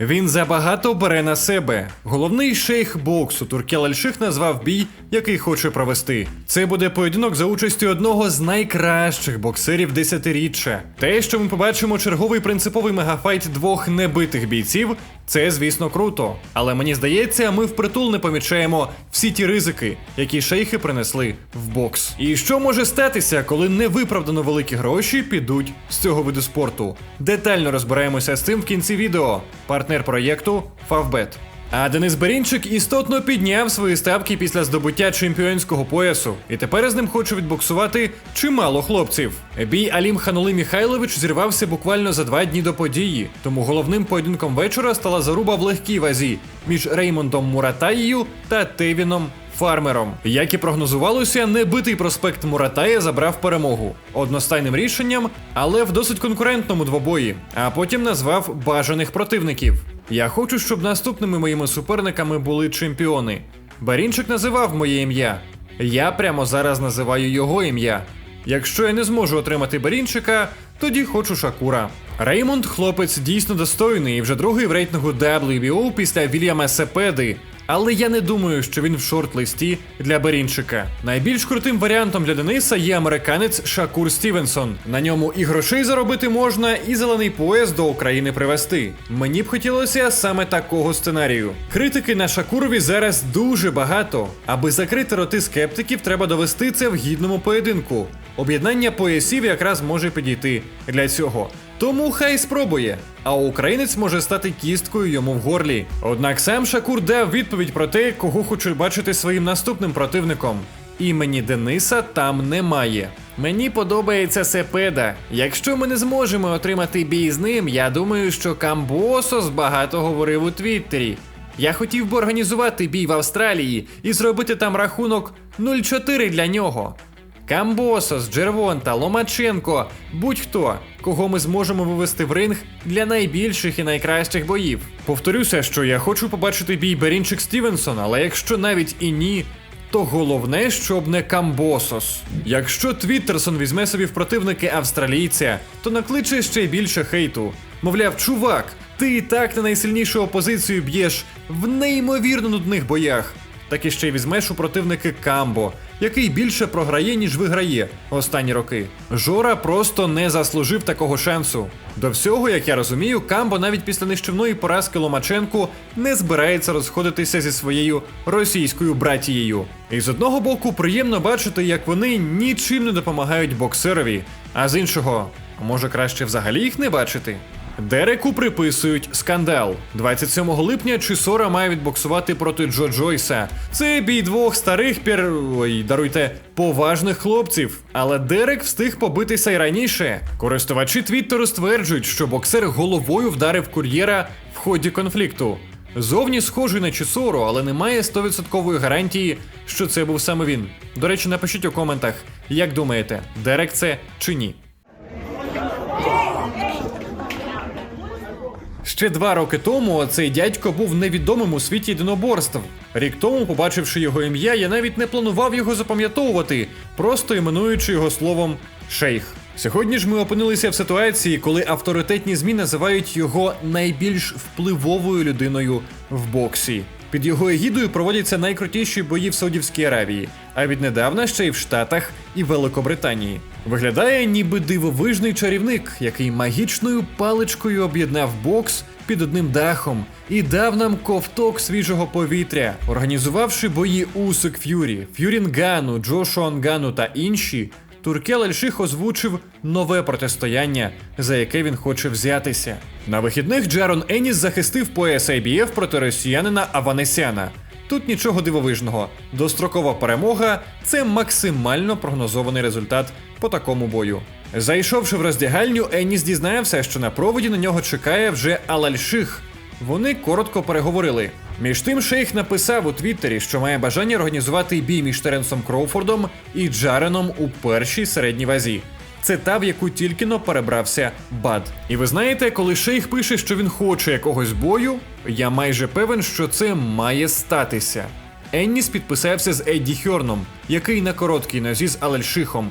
Він забагато бере на себе. Головний шейх боксу Туркел Альших назвав бій, який хоче провести. Це буде поєдинок за участю одного з найкращих боксерів десятиріччя. Те, що ми побачимо черговий принциповий мегафайт двох небитих бійців, це звісно круто. Але мені здається, ми впритул не помічаємо всі ті ризики, які шейхи принесли в бокс. І що може статися, коли невиправдано великі гроші підуть з цього виду спорту? Детально розбираємося з цим в кінці відео. Партнер проєкту Favbet. А Денис Берінчик істотно підняв свої ставки після здобуття чемпіонського поясу, і тепер з ним хоче відбоксувати чимало хлопців. Бій Алім Ханули Міхайлович зірвався буквально за два дні до події, тому головним поєдинком вечора стала заруба в легкій вазі між Реймондом Муратаєю та Тевіном Фармером. Як і прогнозувалося, небитий проспект Муратая забрав перемогу одностайним рішенням, але в досить конкурентному двобої, а потім назвав бажаних противників. Я хочу, щоб наступними моїми суперниками були чемпіони. Барінчик називав моє ім'я. Я прямо зараз називаю його ім'я. Якщо я не зможу отримати Барінчика, тоді хочу Шакура. Реймонд хлопець дійсно достойний і вже другий в рейтингу WBO після Вільяма Сепеди. Але я не думаю, що він в шорт-листі для Берінчика. Найбільш крутим варіантом для Дениса є американець Шакур Стівенсон. На ньому і грошей заробити можна, і зелений пояс до України привезти. Мені б хотілося саме такого сценарію. Критики на Шакурові зараз дуже багато. Аби закрити роти скептиків, треба довести це в гідному поєдинку. Об'єднання поясів якраз може підійти для цього. Тому хай спробує. А українець може стати кісткою йому в горлі. Однак сам Шакур дав відповідь про те, кого хоче бачити своїм наступним противником. Імені Дениса там немає. Мені подобається Сепеда. Якщо ми не зможемо отримати бій з ним, я думаю, що Камбосос багато говорив у Твіттері. Я хотів би організувати бій в Австралії і зробити там рахунок 0-4 для нього. Камбосос, Джервонта, Ломаченко, будь-хто, кого ми зможемо вивести в ринг для найбільших і найкращих боїв. Повторюся, що я хочу побачити бій Берінчик Стівенсон, але якщо навіть і ні, то головне, щоб не Камбосос. Якщо Твіттерсон візьме собі в противники австралійця, то накличе ще більше хейту. Мовляв, чувак, ти і так на найсильнішу опозицію б'єш в неймовірно нудних боях. Так і ще й візьмеш у противники Камбо, який більше програє, ніж виграє останні роки. Жора просто не заслужив такого шансу. До всього, як я розумію, Камбо навіть після нищівної поразки Ломаченку не збирається розходитися зі своєю російською братією. І з одного боку, приємно бачити, як вони нічим не допомагають боксерові, а з іншого, може краще взагалі їх не бачити. Дереку приписують скандал. 27 липня Чисора має відбоксувати проти Джо Джойса. Це бій двох старих пір... Ой, даруйте, поважних хлопців. Але Дерек встиг побитися й раніше. Користувачі Твіттеру стверджують, що боксер головою вдарив кур'єра в ході конфлікту. Зовні схожий на Чисору, але немає 100% гарантії, що це був саме він. До речі, напишіть у коментах, як думаєте, Дерек це чи ні. Ще два роки тому цей дядько був невідомим у світі єдиноборств. Рік тому, побачивши його ім'я, я навіть не планував його запам'ятовувати, просто іменуючи його словом шейх. Сьогодні ж ми опинилися в ситуації, коли авторитетні ЗМІ називають його найбільш впливовою людиною в боксі. Під його егідою проводяться найкрутіші бої в Саудівській Аравії, а віднедавна ще й в Штатах і Великобританії. Виглядає ніби дивовижний чарівник, який магічною паличкою об'єднав бокс під одним дахом і дав нам ковток свіжого повітря, організувавши бої Усик Ф'юрі, Ф'юрінгану, Джошуа Нгану та інші. Туркел Ельших озвучив нове протистояння, за яке він хоче взятися. На вихідних Джарон Еніс захистив пояс IBF проти росіянина Аванесяна. Тут нічого дивовижного. Дострокова перемога це максимально прогнозований результат по такому бою. Зайшовши в роздягальню, Еніс дізнався, що на проводі на нього чекає вже Алальших. Вони коротко переговорили. Між тим, шейх написав у Твіттері, що має бажання організувати бій між Теренсом Кроуфордом і Джареном у першій середній вазі. Це та, в яку тільки но перебрався Бад. І ви знаєте, коли шейх пише, що він хоче якогось бою, я майже певен, що це має статися. Енніс підписався з Едді Хьорном, який на короткій нозі з Алельшихом.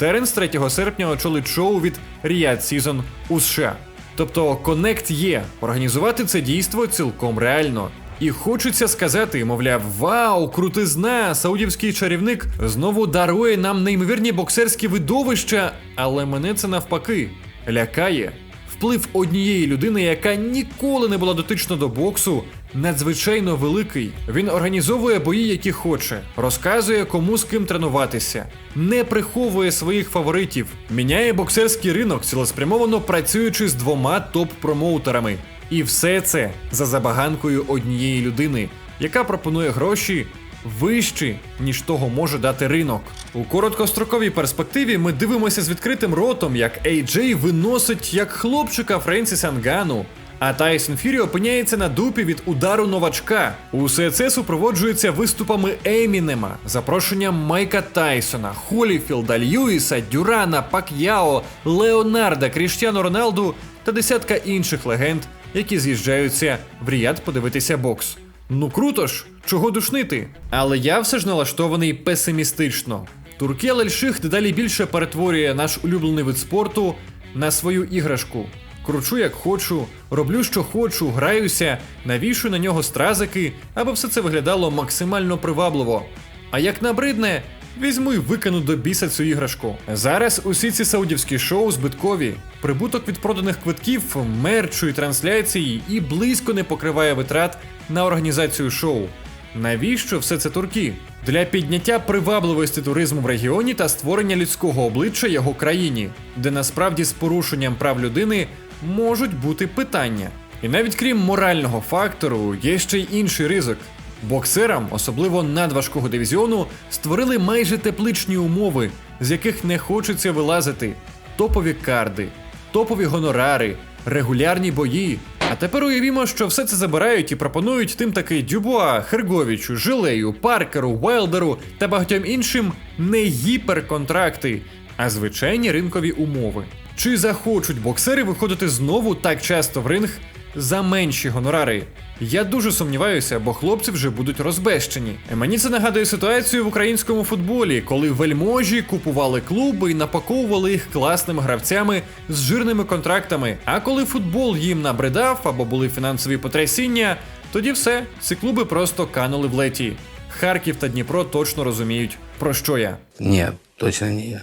Теренс 3 серпня очолить шоу від Riyadh Season у США. Тобто конект є, організувати це дійство цілком реально. І хочеться сказати, мовляв, вау, крутизна, саудівський чарівник знову дарує нам неймовірні боксерські видовища, але мене це навпаки лякає. Вплив однієї людини, яка ніколи не була дотична до боксу, надзвичайно великий. Він організовує бої, які хоче, розказує кому з ким тренуватися, не приховує своїх фаворитів, міняє боксерський ринок, цілеспрямовано працюючи з двома топ-промоутерами. І все це за забаганкою однієї людини, яка пропонує гроші вищі, ніж того може дати ринок. У короткостроковій перспективі ми дивимося з відкритим ротом, як AJ виносить як хлопчика Френсіса Нгану, а Тайсон Фірі опиняється на дупі від удару новачка. Усе це супроводжується виступами Емінема, запрошенням Майка Тайсона, Холіфілда, Льюіса, Дюрана, Пак'яо, Леонарда, Кріштіану Роналду та десятка інших легенд, які з'їжджаються в Ріяд подивитися бокс. Ну круто ж, чого душнити? Але я все ж налаштований песимістично. Туркел Ельших дедалі більше перетворює наш улюблений вид спорту на свою іграшку. Кручу як хочу, роблю що хочу, граюся, навішую на нього стразики, аби все це виглядало максимально привабливо. А як набридне, візьму і викину до біса цю іграшку. Зараз усі ці саудівські шоу збиткові. Прибуток від проданих квитків, мерчу і трансляції і близько не покриває витрат на організацію шоу. Навіщо все це турки? Для підняття привабливості туризму в регіоні та створення людського обличчя його країні, де насправді з порушенням прав людини можуть бути питання. І навіть крім морального фактору, є ще й інший ризик. Боксерам, особливо надважкого дивізіону, створили майже тепличні умови, з яких не хочеться вилазити: топові карди, топові гонорари, регулярні бої. А тепер уявімо, що все це забирають і пропонують тим таки Дюбуа, Херговічу, Жилею, Паркеру, Вайлдеру та багатьом іншим не гіперконтракти, а звичайні ринкові умови. Чи захочуть боксери виходити знову так часто в ринг за менші гонорари? Я дуже сумніваюся, бо хлопці вже будуть розбещені. Мені це нагадує ситуацію в українському футболі, коли вельможі купували клуби і напаковували їх класними гравцями з жирними контрактами. А коли футбол їм набридав або були фінансові потрясіння, тоді все, ці клуби просто канули в леті. Харків та Дніпро точно розуміють, про що я. Нет, точно не я.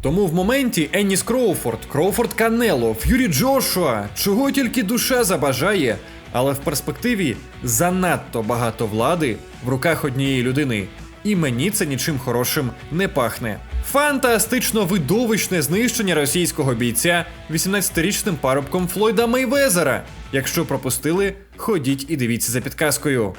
Тому в моменті Енніс Кроуфорд, Кроуфорд Канело, Ф'юрі Джошуа, чого тільки душа забажає, але в перспективі занадто багато влади в руках однієї людини. І мені це нічим хорошим не пахне. Фантастично видовищне знищення російського бійця 18-річним парубком Флойда Мейвезера. Якщо пропустили, ходіть і дивіться за підказкою.